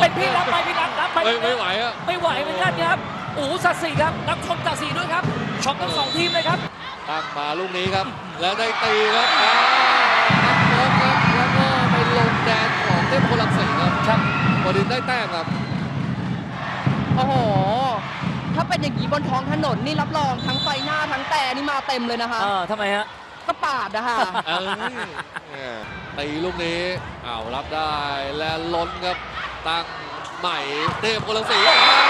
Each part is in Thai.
เป็นพี่รับไหมพี่รับรับไหมไม่ไม่ไหวอะไม่ไหวเหมือนกันครับโอ้โหสัตว์สีครับรับชมสัตว์สีด้วยครับช็อกทั้งสองทีมเลยครับตั้งมาลูกนี้ครับ แล้วได้ตีครับอ้าวนักบอลครับแล้วก็ไปลงแดนของเทพพลังสีครับครับบดินทร์ได้แต้มครับโอ้โหถ้าเป็นอย่างนี้บนท้องถนนนี่รับรองทั้งไฟหน้าทั้งแต่นี่มาเต็มเลยนะคะเออทำไมฮะก็ปาดนะคะเอ้ยเนี่ยตีลูกนี้อ้าวรับได้และล้นครับ ตั้งใหม่เทพพลังสีอ้าว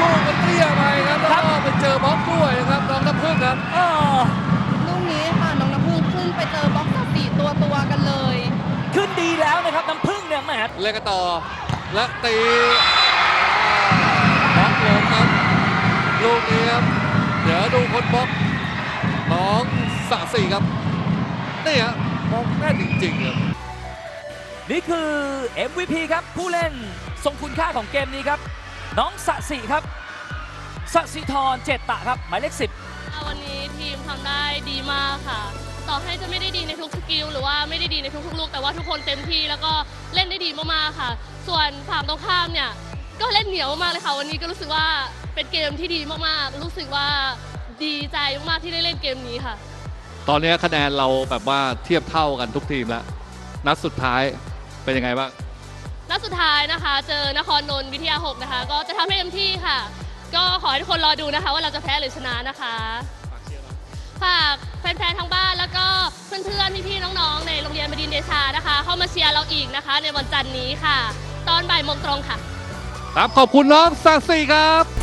ลูกมันเตี้ยไปครับแล้วก็ไปเจอบล็อกด้วยนะครับน้องน้ำพึ่งครับเออลูกนี้ค่ะน้องน้ำพึ่งขึ้นไปเจอบล็อกสัตว์สี่ตัวตัวๆกันเลย ขึ้นดีแล้วนะครับน้ำพึ่งเนี่ยแหมเล่นกันต่อและตีบล็อกลงครับลูกนี้ครับเดี๋ยวดูคนบล็อกน้องสะสี่ครับนี่ฮะบล็อกแน่นจริงๆครับ นี่คือ MVP ครับผู้เล่นทรงคุณค่าของเกมนี้ครับ น้องสะสีครับสะสีทรเจตตะครับหมายเลขสิบวันนี้ทีมทำได้ดีมากค่ะ ต่อให้จะไม่ได้ดีในทุกสกิลหรือว่าไม่ได้ดีในทุกๆลูก แต่ว่าทุกคนเต็มที่แล้วก็เล่นได้ดีมากๆค่ะ ส่วนฝั่งตรงข้ามเนี่ยก็เล่นเหนียวมากๆเลยค่ะ วันนี้ก็รู้สึกว่าเป็นเกมที่ดีมากๆ รู้สึกว่าดีใจมากๆที่ได้เล่นเกมนี้ค่ะ ตอนนี้คะแนนเราแบบว่าเทียบเท่ากันทุกทีมแล้วนัดสุดท้าย เป็นยังไงบ้างนัดสุดท้ายนะคะ เจอนครนนท์วิทยา6นะคะ ก็จะทำให้เต็มที่ค่ะ ก็ขอให้ทุกคนรอดูนะคะ ว่าเราจะแพ้หรือชนะนะคะฝากแฟนๆทางบ้านแล้วก็เพื่อนๆพี่ๆน้องๆ ในโรงเรียนบดินทร์เดชานะคะ เข้ามาเชียร์เราอีกนะคะ ในวันจันทร์นี้ค่ะ ตอนบ่ายโมงตรงค่ะ ครับขอบคุณน้องสักสี่ครับ